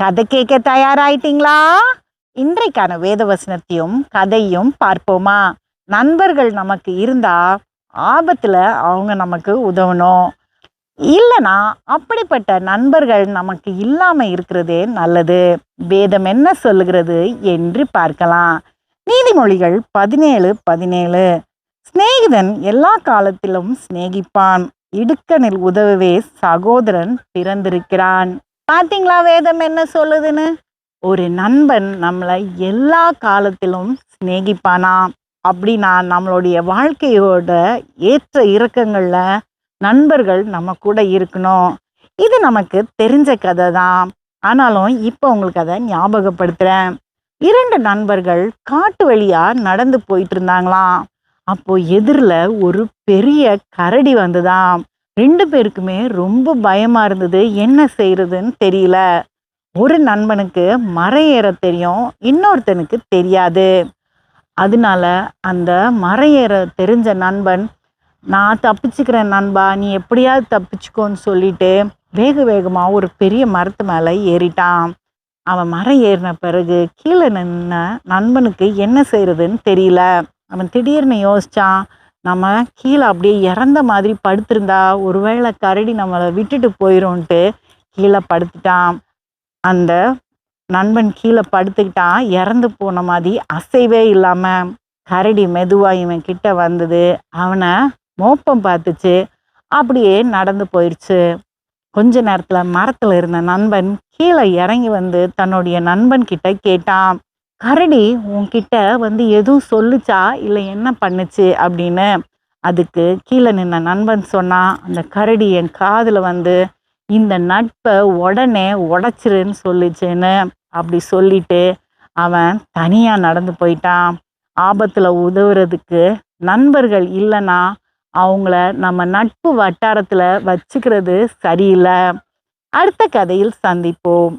கதை கேட்க தயாராயிட்டீங்களா? இன்றைக்கான வேத வசனத்தையும் கதையும் பார்ப்போமா? நண்பர்கள் நமக்கு இருந்தா ஆபத்துல அவங்க நமக்கு உதவணும். இல்லைனா அப்படிப்பட்ட நண்பர்கள் நமக்கு இல்லாம இருக்கிறதே நல்லது. வேதம் என்ன சொல்லுகிறது என்று பார்க்கலாம். நீதிமொழிகள் பதினேழு பதினேழு. சிநேகிதன் எல்லா காலத்திலும் சிநேகிப்பான். இடுக்கனில் உதவவே சகோதரன் பிறந்திருக்கிறான். பார்த்தீங்களா வேதம் என்ன சொல்லுதுன்னு? ஒரு நண்பன் நம்மளை எல்லா காலத்திலும் சிநேகிப்பானா? அப்படின்னா நம்மளுடைய வாழ்க்கையோட ஏற்ற இறக்கங்களில் நண்பர்கள் நம்ம கூட இருக்கணும். இது நமக்கு தெரிஞ்ச கதை தான். ஆனாலும் இப்போ உங்களுக்கு அதை ஞாபகப்படுத்துறேன். இரண்டு நண்பர்கள் காட்டு வழியாக நடந்து போயிட்டு இருந்தாங்களாம். அப்போ எதிரில் ஒரு பெரிய கரடி வந்துதான். ரெண்டு பேருக்குமே ரொம்ப பயமாக இருந்தது. என்ன செய்கிறதுன்னு தெரியல. ஒரு நண்பனுக்கு மரம் ஏற தெரியும். இன்னொருத்தனுக்கு தெரியாது. அதனால அந்த மரம் ஏற தெரிஞ்ச நண்பன் நான் தப்பிச்சுக்கிறேன் நண்பா நீ எப்படியாவது தப்பிச்சுக்கோன்னு சொல்லிட்டு வேக வேகமாக ஒரு பெரிய மரத்து மேலே ஏறிட்டான். அவன் மரம் ஏறின பிறகு கீழே நின்ன நண்பனுக்கு என்ன செய்கிறதுன்னு தெரியல. அவன் திடீர்னு யோசிச்சான் நம்ம கீழே அப்படியே இறந்த மாதிரி படுத்திருந்தா ஒருவேளை கரடி நம்மளை விட்டுட்டு போயிடும்ன்ட்டு கீழே படுத்துட்டான். அந்த நண்பன் கீழே படுத்துக்கிட்டான். இறந்து போன மாதிரி அசைவே இல்லாமல் கரடி மெதுவாக இவன் கிட்ட வந்தது. அவனை மோப்பம் பார்த்துச்சு. அப்படியே நடந்து போயிடுச்சு கொஞ்ச நேரத்தில் மரத்தில் இருந்த நண்பன் கீழே இறங்கி வந்து தன்னுடைய நண்பன் கிட்ட கேட்டான். கரடி உன்கிட்ட வந்து எதுவும் சொல்லுச்சா? இல்லை என்ன பண்ணுச்சு? அப்படின்னு அதுக்கு கீழே நின்ன நண்பன் சொன்னான் அந்த கரடி என் காதில் வந்து இந்த நட்பை உடனே உடச்சிருன்னு சொல்லிச்சுன்னு அப்படி சொல்லிட்டு அவன் தனியாக நடந்து போயிட்டான். ஆபத்தில் உதவுறதுக்கு நண்பர்கள் இல்லைன்னா அவங்கள நம்ம நட்பு வட்டாரத்தில் வச்சுக்கிறது சரியில்லை. அடுத்த கதையில் சந்திப்போம்.